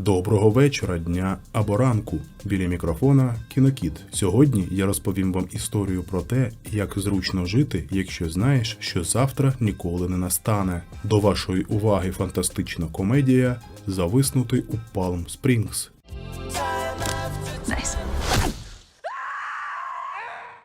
Доброго вечора, дня або ранку. Біля мікрофона Кінокіт. Сьогодні я розповім вам історію про те, як зручно жити, якщо знаєш, що завтра ніколи не настане. До вашої уваги фантастична комедія Зависнути у Палм Спрінгс.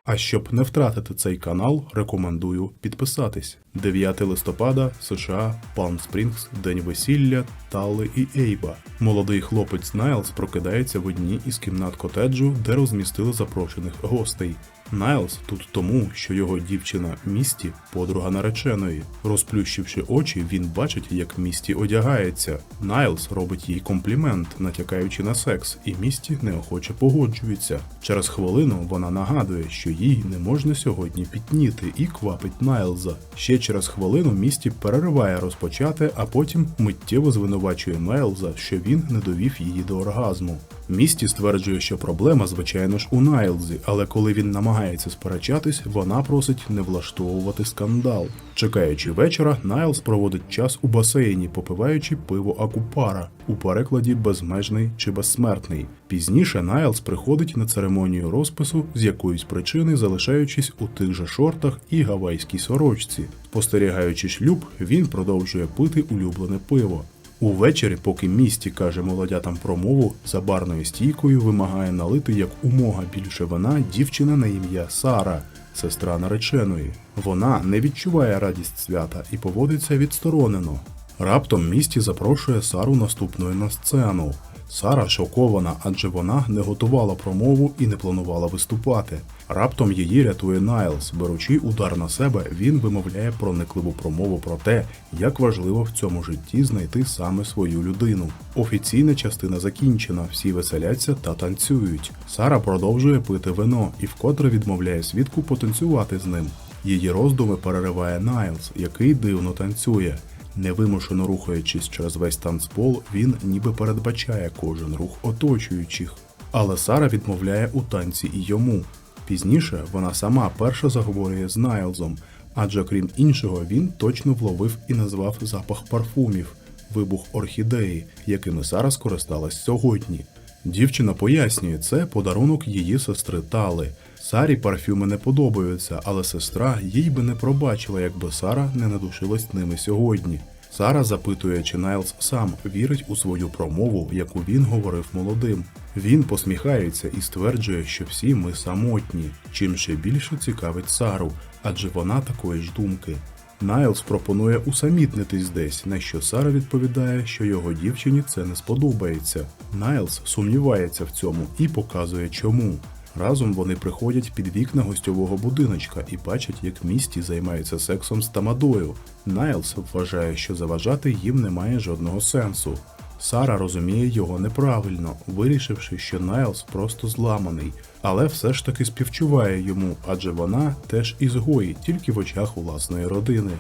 А щоб не втратити цей канал, рекомендую підписатись. 9 листопада, США, Палм Спрінгс, День весілля, Талли і Ейба. Молодий хлопець Найлз прокидається в одній із кімнат котеджу, де розмістили запрошених гостей. Найлз тут тому, що його дівчина Місті подруга нареченої. Розплющивши очі, він бачить, як Місті одягається. Найлз робить їй комплімент, натякаючи на секс, і Місті неохоче погоджується. Через хвилину вона нагадує, що їй не можна сьогодні пітніти, і квапить Найлза. Ще через хвилину Місті перериває розпочати, а потім миттєво звинувачує Найлза, що він не довів її до оргазму. Місті стверджує, що проблема, звичайно ж, у Найлзі, але коли він намагається сперечатись, вона просить не влаштовувати скандал. Чекаючи вечора, Найлз проводить час у басейні, попиваючи пиво Акупара у перекладі безмежний чи безсмертний. Пізніше Найлз приходить на церемонію розпису з якоїсь причини, залишаючись у тих же шортах і гавайській сорочці. Спостерігаючи шлюб, він продовжує пити улюблене пиво. Увечері, поки місті каже молодятам промову, за барною стійкою вимагає налити як умога більше вина дівчина на ім'я Сара, сестра нареченої. Вона не відчуває радість свята і поводиться відсторонено. Раптом місті запрошує Сару наступною на сцену. Сара шокована, адже вона не готувала промову і не планувала виступати. Раптом її рятує Найлз. Беручи удар на себе, він вимовляє проникливу промову про те, як важливо в цьому житті знайти саме свою людину. Офіційна частина закінчена, всі веселяться та танцюють. Сара продовжує пити вино і вкотре відмовляє свідку потанцювати з ним. Її роздуми перериває Найлз, який дивно танцює. Невимушено рухаючись через весь танцпол, він ніби передбачає кожен рух оточуючих. Але Сара відмовляє у танці і йому. Пізніше вона сама перша заговорює з Найлзом, адже крім іншого, він точно вловив і назвав запах парфумів, вибух орхідеї, якими Сара скористалась сьогодні. Дівчина пояснює, це подарунок її сестри Тали. Сарі парфюми не подобаються, але сестра їй би не пробачила, якби Сара не надушилась ними сьогодні. Сара запитує, чи Найлз сам вірить у свою промову, яку він говорив молодим. Він посміхається і стверджує, що всі ми самотні, чим ще більше цікавить Сару, адже вона такої ж думки. Найлз пропонує усамітнитись десь, на що Сара відповідає, що його дівчині це не сподобається. Найлз сумнівається в цьому і показує чому. Разом вони приходять під вікна гостьового будиночка і бачать, як місті займаються сексом з тамадою. Найлз вважає, що заважати їм немає жодного сенсу. Сара розуміє його неправильно, вирішивши, що Найлз просто зламаний, але все ж таки співчуває йому, адже вона теж ізгої, тільки в очах власної родини.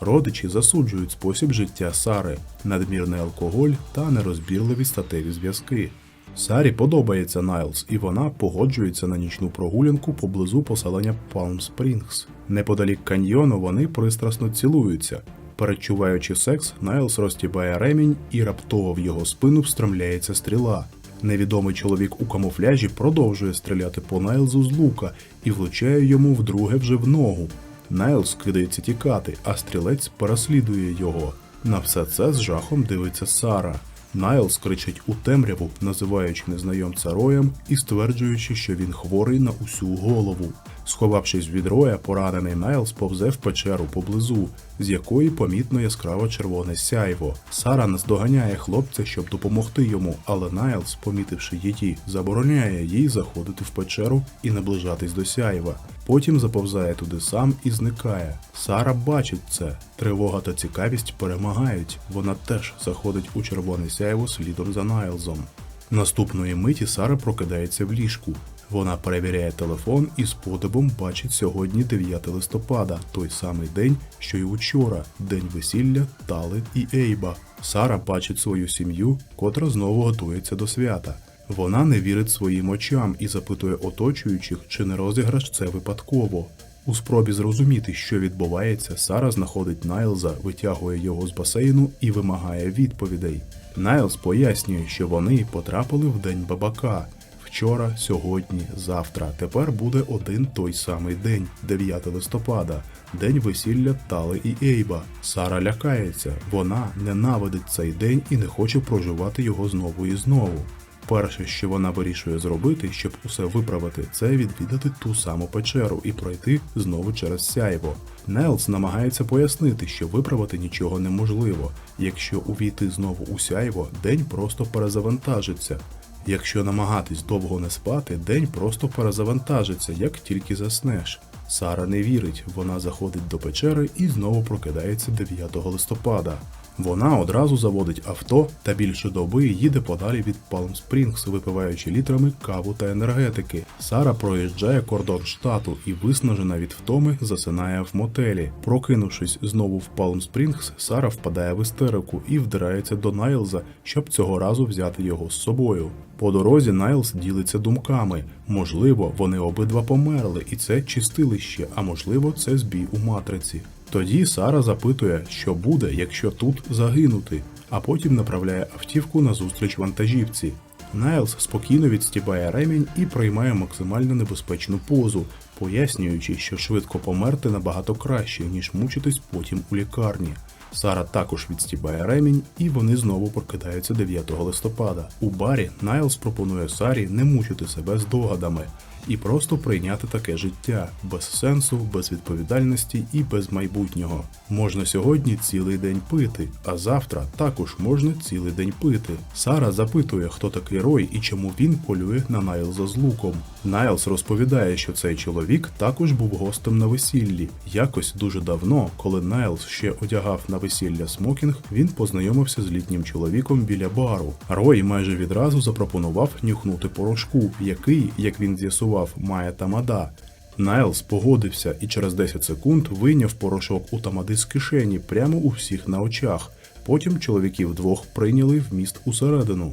Родичі засуджують спосіб життя Сари, надмірний алкоголь та нерозбірливі статеві зв'язки. Сарі подобається Найлз, і вона погоджується на нічну прогулянку поблизу поселення Палм Спрінгс. Неподалік каньйону вони пристрасно цілуються. Передчуваючи секс, Найлз розтібає ремінь і раптово в його спину встромляється стріла. Невідомий чоловік у камуфляжі продовжує стріляти по Найлзу з лука і влучає йому вдруге вже в ногу. Найлз кидається тікати, а стрілець переслідує його. На все це з жахом дивиться Сара. Найлз кричить у темряву, називаючи незнайомця роєм і стверджуючи, що він хворий на усю голову. Сховавшись від роя, поранений Найлз повзе в печеру поблизу, з якої помітно яскраво червоне сяйво. Сара наздоганяє хлопця, щоб допомогти йому, але Найлз, помітивши її, забороняє їй заходити в печеру і наближатись до сяйва. Потім заповзає туди сам і зникає. Сара бачить це. Тривога та цікавість перемагають. Вона теж заходить у червоне сяйво слідом за Найлзом. Наступної миті Сара прокидається в ліжку. Вона перевіряє телефон і з подивом бачить сьогодні 9 листопада, той самий день, що й учора, день весілля, Тали і Ейба. Сара бачить свою сім'ю, котра знову готується до свята. Вона не вірить своїм очам і запитує оточуючих, чи не розіграш це випадково. У спробі зрозуміти, що відбувається, Сара знаходить Найлза, витягує його з басейну і вимагає відповідей. Найлз пояснює, що вони потрапили в день бабака. Вчора, сьогодні, завтра. Тепер буде один той самий день, 9 листопада, день весілля Тали і Ейба. Сара лякається. Вона ненавидить цей день і не хоче проживати його знову і знову. Перше, що вона вирішує зробити, щоб усе виправити, це відвідати ту саму печеру і пройти знову через сяйво. Нелс намагається пояснити, що виправити нічого неможливо. Якщо увійти знову у сяйво, день просто перезавантажиться. Якщо намагатись довго не спати, день просто перезавантажиться, як тільки заснеш. Сара не вірить, вона заходить до печери і знову прокидається 9 листопада. Вона одразу заводить авто та більше доби їде подалі від Палм Спрінгс, випиваючи літрами каву та енергетики. Сара проїжджає кордон штату і виснажена від втоми засинає в мотелі. Прокинувшись знову в Палм Спрінгс, Сара впадає в істерику і вдирається до Найлза, щоб цього разу взяти його з собою. По дорозі Найлз ділиться думками. Можливо, вони обидва померли, і це чистилище, а можливо, це збій у матриці. Тоді Сара запитує, що буде, якщо тут загинути, а потім направляє автівку на зустріч вантажівці. Найлз спокійно відстібає ремінь і приймає максимально небезпечну позу, пояснюючи, що швидко померти набагато краще, ніж мучитись потім у лікарні. Сара також відстібає ремінь, і вони знову прокидаються 9 листопада. У барі Найлз пропонує Сарі не мучити себе здогадами і просто прийняти таке життя без сенсу, без відповідальності і без майбутнього. Можна сьогодні цілий день пити, а завтра також можна цілий день пити. Сара запитує, хто такий Рой і чому він полює на Найлза з луком. Найлз розповідає, що цей чоловік також був гостем на весіллі. Якось дуже давно, коли Найлз ще одягав на весілля смокінг, він познайомився з літнім чоловіком біля бару. Рой майже відразу запропонував нюхнути порошку, який, як він з'ясував, має тамада. Найлз погодився і через 10 секунд вийняв порошок у тамади з кишені прямо у всіх на очах. Потім чоловіків двох прийняли в міст усередину.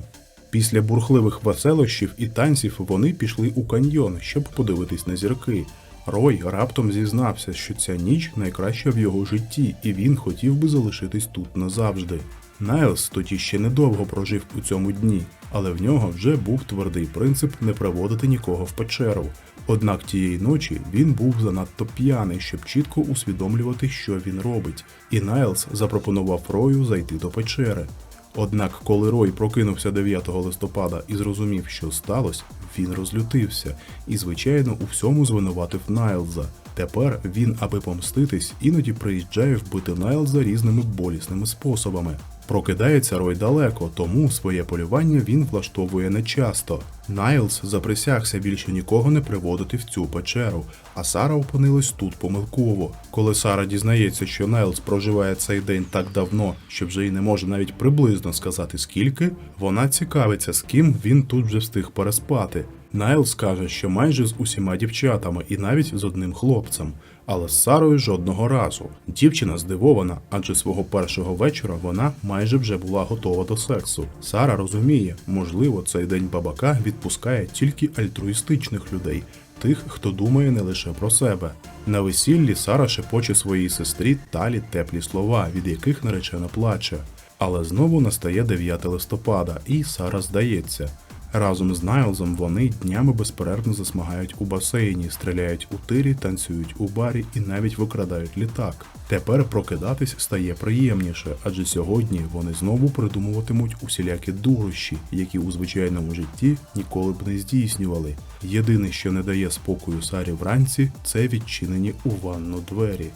Після бурхливих веселощів і танців вони пішли у каньйон, щоб подивитись на зірки. Рой раптом зізнався, що ця ніч найкраща в його житті, і він хотів би залишитись тут назавжди. Найлз тоді ще недовго прожив у цьому дні, але в нього вже був твердий принцип не приводити нікого в печеру. Однак тієї ночі він був занадто п'яний, щоб чітко усвідомлювати, що він робить, і Найлз запропонував Рою зайти до печери. Однак, коли Рой прокинувся 9 листопада і зрозумів, що сталося, він розлютився і, звичайно, у всьому звинуватив Найлза. Тепер він, аби помститись, іноді приїжджає вбити Найлза різними болісними способами. Прокидається Рой далеко, тому своє полювання він влаштовує нечасто. Найлз заприсягся більше нікого не приводити в цю печеру, а Сара опинилась тут помилково. Коли Сара дізнається, що Найлз проживає цей день так давно, що вже й не може навіть приблизно сказати скільки, вона цікавиться, з ким він тут вже встиг переспати. Найлз каже, що майже з усіма дівчатами і навіть з одним хлопцем, але з Сарою жодного разу. Дівчина здивована, адже свого першого вечора вона майже вже була готова до сексу. Сара розуміє, можливо, цей день бабака відпускає тільки альтруїстичних людей, тих, хто думає не лише про себе. На весіллі Сара шепоче своїй сестрі талі теплі слова, від яких наречена плаче. Але знову настає 9 листопада, і Сара здається. Разом з Найлзом вони днями безперервно засмагають у басейні, стріляють у тирі, танцюють у барі і навіть викрадають літак. Тепер прокидатись стає приємніше, адже сьогодні вони знову придумуватимуть усілякі дурощі, які у звичайному житті ніколи б не здійснювали. Єдине, що не дає спокою Сарі вранці, це відчинені у ванну двері.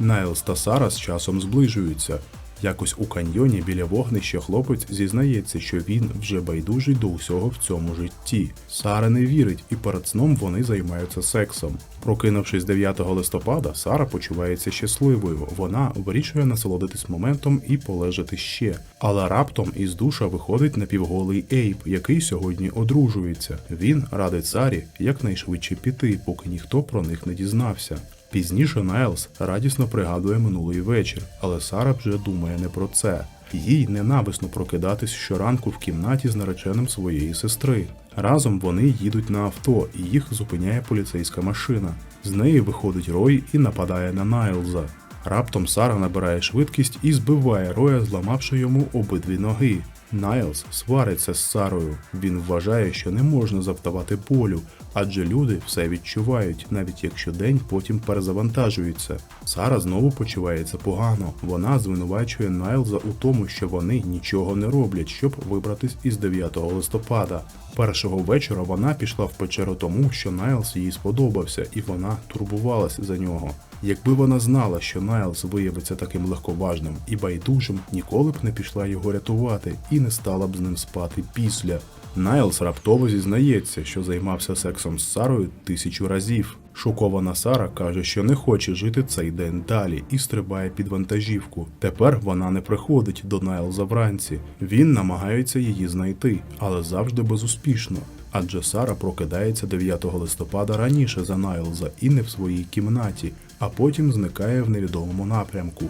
Найлз та Сара з часом зближуються. Якось у каньйоні біля вогнища хлопець зізнається, що він вже байдужий до усього в цьому житті. Сара не вірить, і перед сном вони займаються сексом. Прокинувшись 9 листопада, Сара почувається щасливою. Вона вирішує насолодитись моментом і полежати ще. Але раптом із душа виходить напівголий Ейб, який сьогодні одружується. Він радить Сарі якнайшвидше піти, поки ніхто про них не дізнався. Пізніше Найлз радісно пригадує минулий вечір, але Сара вже думає не про це. Їй ненависно прокидатись щоранку в кімнаті з нареченим своєї сестри. Разом вони їдуть на авто, і їх зупиняє поліцейська машина. З неї виходить Рой і нападає на Найлза. Раптом Сара набирає швидкість і збиває Роя, зламавши йому обидві ноги. Найлз свариться з Сарою. Він вважає, що не можна завдавати болю, адже люди все відчувають, навіть якщо день потім перезавантажується. Сара знову почувається погано. Вона звинувачує Найлза у тому, що вони нічого не роблять, щоб вибратись із 9 листопада. Першого вечора вона пішла в печеру тому, що Найлз їй сподобався, і вона турбувалась за нього. Якби вона знала, що Найлз виявиться таким легковажним і байдужим, ніколи б не пішла його рятувати і не стала б з ним спати після. Найлз раптово зізнається, що займався сексом з Сарою тисячу разів. Шокована Сара каже, що не хоче жити цей день далі і стрибає під вантажівку. Тепер вона не приходить до Найлза вранці. Він намагається її знайти, але завжди безуспішно. Адже Сара прокидається 9 листопада раніше за Найлза і не в своїй кімнаті, а потім зникає в невідомому напрямку.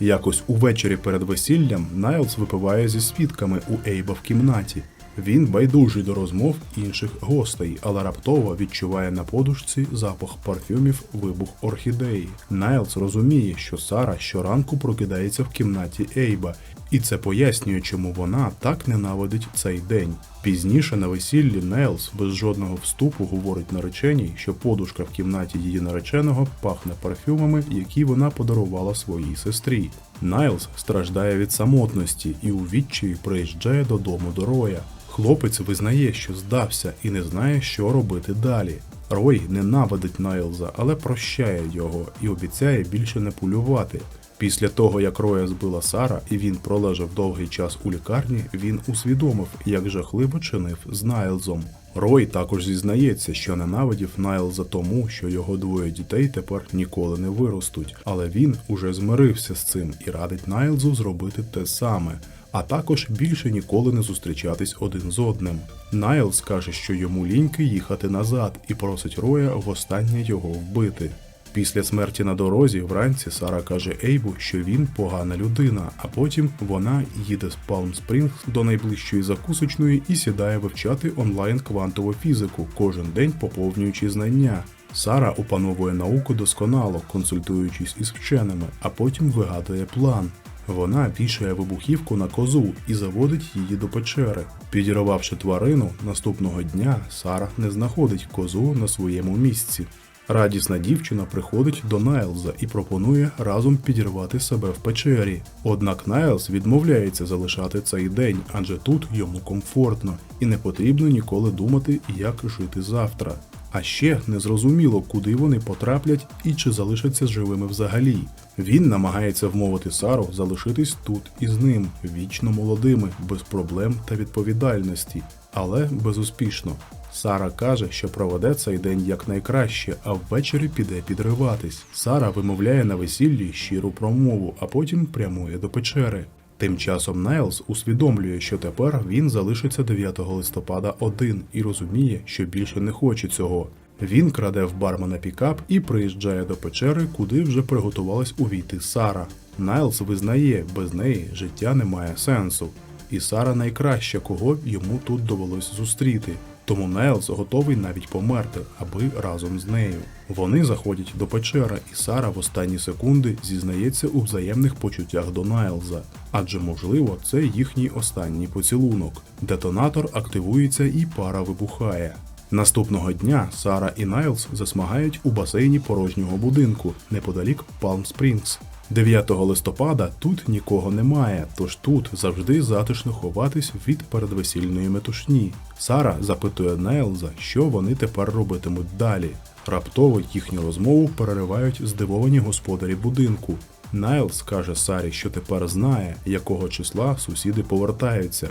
Якось увечері перед весіллям Найлз випиває зі свідками у Ейба в кімнаті. Він байдужий до розмов інших гостей, але раптово відчуває на подушці запах парфюмів вибух орхідеї. Найлз розуміє, що Сара щоранку прокидається в кімнаті Ейба, і це пояснює, чому вона так ненавидить цей день. Пізніше на весіллі Найлз без жодного вступу говорить нареченій, що подушка в кімнаті її нареченого пахне парфюмами, які вона подарувала своїй сестрі. Найлз страждає від самотності і у відчаї приїжджає додому до Роя. Хлопець визнає, що здався і не знає, що робити далі. Рой ненавидить Найлза, але прощає його і обіцяє більше не полювати. Після того, як Роя збила Сара і він пролежав довгий час у лікарні, він усвідомив, як жахливо чинив з Найлзом. Рой також зізнається, що ненавидів Найлза тому, що його двоє дітей тепер ніколи не виростуть, але він уже змирився з цим і радить Найлзу зробити те саме. А також більше ніколи не зустрічатись один з одним. Найлз каже, що йому ліньки їхати назад і просить Роя востаннє його вбити. Після смерті на дорозі вранці Сара каже Ейбу, що він погана людина, а потім вона їде з Палм Спрінгс до найближчої закусочної і сідає вивчати онлайн квантову фізику, кожен день поповнюючи знання. Сара опановує науку досконало, консультуючись із вченими, а потім вигадує план. Вона вішає вибухівку на козу і заводить її до печери. Підірвавши тварину, наступного дня Сара не знаходить козу на своєму місці. Радісна дівчина приходить до Найлза і пропонує разом підірвати себе в печері. Однак Найлз відмовляється залишати цей день, адже тут йому комфортно і не потрібно ніколи думати, як жити завтра. А ще незрозуміло, куди вони потраплять і чи залишаться живими взагалі. Він намагається вмовити Сару залишитись тут із ним, вічно молодими, без проблем та відповідальності, але безуспішно. Сара каже, що проведе цей день якнайкраще, а ввечері піде підриватись. Сара вимовляє на весіллі щиру промову, а потім прямує до печери. Тим часом Найлз усвідомлює, що тепер він залишиться 9 листопада один і розуміє, що більше не хоче цього. Він краде в бармена пікап і приїжджає до печери, куди вже приготувалась увійти Сара. Найлз визнає, без неї життя не має сенсу. І Сара найкраща, кого йому тут довелось зустріти. Тому Найлз готовий навіть померти, аби разом з нею. Вони заходять до печери, і Сара в останні секунди зізнається у взаємних почуттях до Найлза, адже можливо це їхній останній поцілунок. Детонатор активується і пара вибухає. Наступного дня Сара і Найлз засмагають у басейні порожнього будинку неподалік Палм Спрінгс. 9 листопада тут нікого немає, тож тут завжди затишно ховатись від передвесільної метушні. Сара запитує Найлза, що вони тепер робитимуть далі. Раптово їхню розмову переривають здивовані господарі будинку. Найлз каже Сарі, що тепер знає, якого числа сусіди повертаються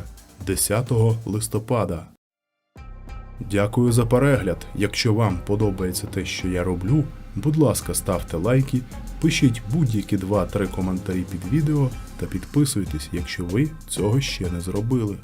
10 листопада. Дякую за перегляд. Якщо вам подобається те, що я роблю, будь ласка, ставте лайки, пишіть будь-які 2-3 коментарі під відео та підписуйтесь, якщо ви цього ще не зробили.